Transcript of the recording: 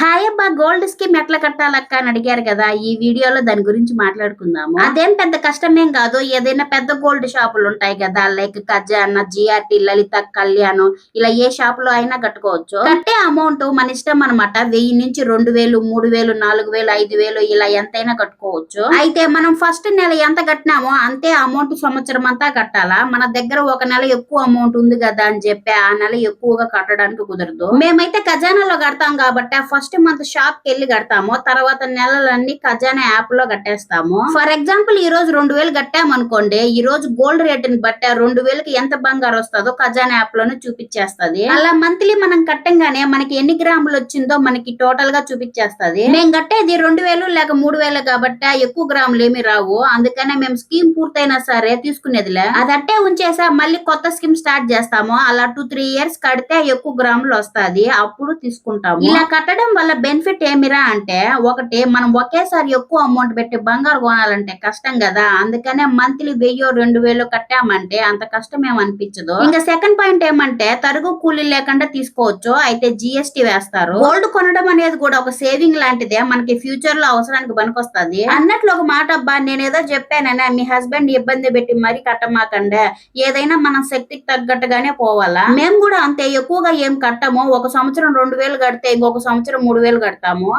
Hi అబ్బా gold scheme ఎట్లా కట్టాలక్క అని అడిగారు కదా. ఈ వీడియోలో దాని గురించి మాట్లాడుకుందాము. అదేం పెద్ద కష్టమేం కాదు ఏదైనా పెద్ద గోల్డ్ షాపులు ఉంటాయి కదా లైక్ ఖజానా జిఆర్టీ లలిత కళ్యాణం ఇలా ఏ షాప్లో అయినా కట్టుకోవచ్చు. కట్టే అమౌంట్ మన ఇష్టం అనమాట వెయ్యి నుంచి రెండు వేలు మూడు వేలు నాలుగు వేలు ఐదు వేలు ఇలా ఎంతైనా కట్టుకోవచ్చు. అయితే మనం ఫస్ట్ నెల ఎంత కట్టినామో అంతే అమౌంట్ సంవత్సరం అంతా కట్టాలా? మన దగ్గర ఒక నెల ఎక్కువ అమౌంట్ ఉంది కదా అని చెప్పి ఆ నెల ఎక్కువగా కట్టడానికి కుదరదు. మేమైతే ఖజానాలో కడతాం కాబట్టి ఫస్ట్ మంత్ షాప్కి వెళ్ళి కడతాము. తర్వాత నెలలన్నీ ఖజానా యాప్లో కట్టేస్తాము. ఫర్ ఎగ్జాంపుల్ ఈ రోజు రెండు వేలు కట్టామనుకోండి ఈ రోజు గోల్డ్ రేట్ని బట్టి రెండు వేలకి ఎంత బంగారు వస్తుందో ఖజానా యాప్లోనే చూపించేస్తుంది అలా మంత్లీ మనం కట్టంగానే మనకి ఎన్ని గ్రాములు వచ్చిందో మనకి టోటల్గా చూపించేస్తుంది మేము కట్టేది రెండు వేలు లేక మూడు వేలు కాబట్టి ఎక్కువ గ్రాములు ఏమి రావు. అందుకనే మేము స్కీమ్ పూర్తయినా సరే తీసుకునేదిలే. అది అట్టే ఉంచేసా మళ్ళీ కొత్త స్కీమ్ స్టార్ట్ చేస్తాము. అలా టూ త్రీ ఇయర్స్ కడితే ఎక్కువ గ్రాములు వస్తాది. అప్పుడు తీసుకుంటాము. ఇలా కట్టడం వల్ల బెనిఫిట్ ఏమిరా అంటే ఒకటి మనం ఒకేసారి ఎక్కువ అమౌంట్ పెట్టి బంగారు కొనాలంటే కష్టం కదా. అందుకనే మంత్లీ వెయ్యో రెండు వేలు కట్టామంటే అంత కష్టం ఏమనిపించదు ఇంకా సెకండ్ పాయింట్ ఏమంటే తరుగు కూలీ లేకుండా తీసుకోవచ్చు. అయితే జిఎస్టీ వేస్తారు. గోల్డ్ కొనడం అనేది కూడా ఒక సేవింగ్ లాంటిదే. మనకి ఫ్యూచర్లో అవసరానికి పనికొస్తుంది. అన్నట్లు ఒక మాట అబ్బా నేనేదో చెప్పాననే మీ హస్బెండ్ ఇబ్బంది పెట్టి మరీ కట్టమాకండే. ఏదైనా మన శక్తికి తగ్గట్టుగానే పోవాలా? మేము కూడా అంతే ఎక్కువగా ఏం కట్టము. ఒక సంవత్సరం రెండు వేలు కడితే ఇంకొక సంవత్సరం మూడు వేలు కడతాము